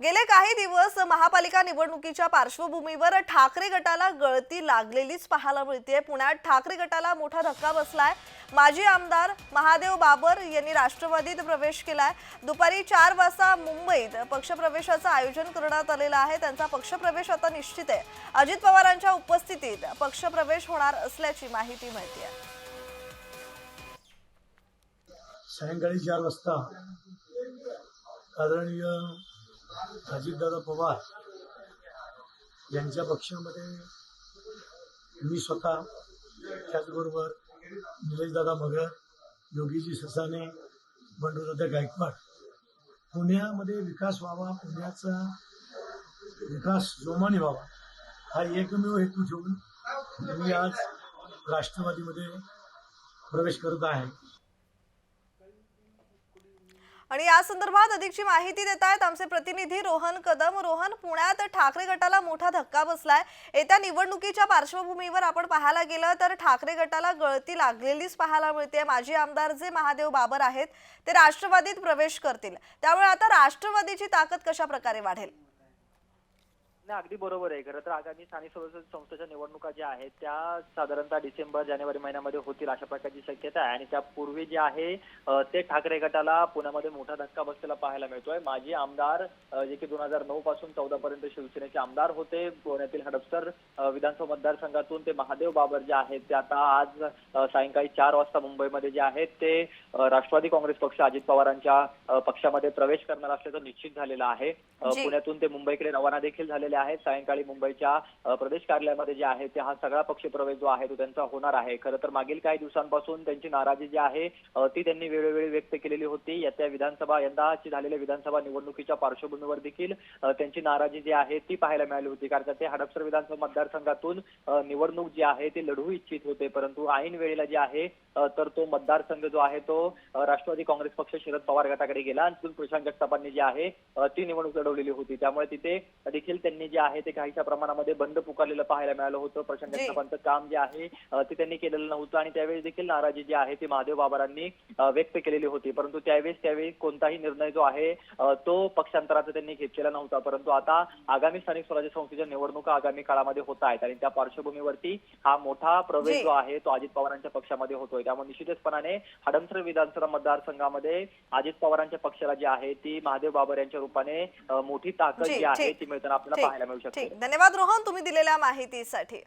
गेले काही दिवस महापालिका निवडणुकीच्या पार्श्वभूमीवर ठाकरे गटाला गळती लागलेलीच पाहायला मिळते पुण्यात ठाकरे गटाला मोठा धक्का बसलाय. माजी आमदार महादेव बाबर यांनी राष्ट्रवादीत प्रवेश केलाय. दुपारी चार वाजता मुंबईत पक्षप्रवेशाचं आयोजन करण्यात आलेलं आहे. त्यांचा पक्षप्रवेश आता निश्चित आहे. अजित पवारांच्या उपस्थितीत पक्षप्रवेश होणार असल्याची माहिती मिळते सायंकाळी चार वाजता आदरणीय अजितदादा पवार यांच्या पक्षामध्ये मी स्वतः त्याचबरोबर निलेशदादा मगर योगीजी ससाने बंडूदादा गायकवाड पुण्यामध्ये विकास व्हावा पुण्याचा विकास जोमाने व्हावा हा एकमेव हेतू ठेवून मी आज राष्ट्रवादीमध्ये प्रवेश करत आहे. आणि या संदर्भात अधिकची माहिती देत आहेत आमचे प्रतिनिधी रोहन कदम. रोहन पुण्यात ठाकरे गटाला मोठा धक्का बसलाय. येत्या निवडणुकीच्या पार्श्वभूमीवर आपण पाहायला गेलं तर ठाकरे गटाला गळती लागलेलीच पाहायला मिळते. माजी आमदार जे महादेव बाबर आहेत ते राष्ट्रवादीत प्रवेश करतील. त्यामुळे आता राष्ट्रवादीची ताकद कशा प्रकारे वाढेल? नाही अगदी बरोबर आहे. खरं तर आगामी स्थानिक स्वराज्य संस्थेच्या निवडणुका ज्या आहेत त्या साधारणतः डिसेंबर जानेवारी महिन्यामध्ये होतील अशा प्रकारची शक्यता आहे. आणि त्यापूर्वी जे आहे ते ठाकरे गटाला पुण्यामध्ये मोठा धक्का बसलेला पाहायला मिळतोय. माजी आमदार जे की दोन हजार नऊ पासून चौदा पर्यंत शिवसेनेचे आमदार होते पुण्यातील हडपसर विधानसभा मतदारसंघातून ते महादेव बाबर जे आहेत ते आता आज सायंकाळी चार वाजता मुंबईमध्ये जे आहेत ते राष्ट्रवादी काँग्रेस पक्ष अजित पवारांच्या पक्षामध्ये प्रवेश करणार असल्याचं निश्चित झालेलं आहे. पुण्यातून ते मुंबईकडे रवाना देखील झालेले झालेल्या आहेत. सायंकाळी मुंबईच्या प्रदेश कार्यालयामध्ये जे आहे ते हा सगळा पक्ष प्रवेश जो आहे तो त्यांचा होणार आहे. खरं तर मागील काही दिवसांपासून त्यांची नाराजी जी आहे ती त्यांनी वेळोवेळी व्यक्त केलेली होती. येत्या विधानसभा यंदाची झालेल्या विधानसभा निवडणुकीच्या पार्श्वभूमीवर देखील त्यांची नाराजी जी आहे ती पाहायला मिळाली होती. कारण ते हडपसर विधानसभा मतदारसंघातून निवडणूक जी आहे ती लढवू इच्छित होते. परंतु ऐन वेळेला जे आहे तर तो मतदारसंघ जो आहे तो राष्ट्रवादी काँग्रेस पक्ष शरद पवार गटाकडे गेला. आणि तिथून प्रशांत जगतापांनी जी आहे ती निवडणूक लढवलेली होती. त्यामुळे तिथे देखील त्यांनी जे आहे ते काहीशा प्रमाणामध्ये बंद पुकारलेलं पाहायला मिळालं होतं जी. जगतापांचं काम जे आहे ते त्यांनी केलेलं नव्हतं आणि त्यावेळी देखील नाराजी जी आहे ती महादेव बाबारांनी व्यक्त केलेली होती परंतु त्यावेळेस त्यावेळी कोणताही निर्णय जो आहे तो पक्षांतराचा त्यांनी घेतलेला नव्हता परंतु आता आगामी स्थानिक स्वराज्य संस्थेच्या निवडणुका आगामी काळामध्ये होत आहेत आणि त्या पार्श्वभूमीवरती हा मोठा प्रवेश जी. आहे तो अजित पवारांच्या पक्षामध्ये होतोय त्यामुळे निश्चितपणाने हडमसर विधानसभा मतदारसंघामध्ये अजित पवारांच्या पक्षाला जी आहे ती महादेव बाबर यांच्या रूपाने मोठी ताकद जी, आहे. ती मिळताना आपल्याला पाहायला मिळू शकते. ठीक धन्यवाद रोहन तुम्ही दिलेल्या माहितीसाठी.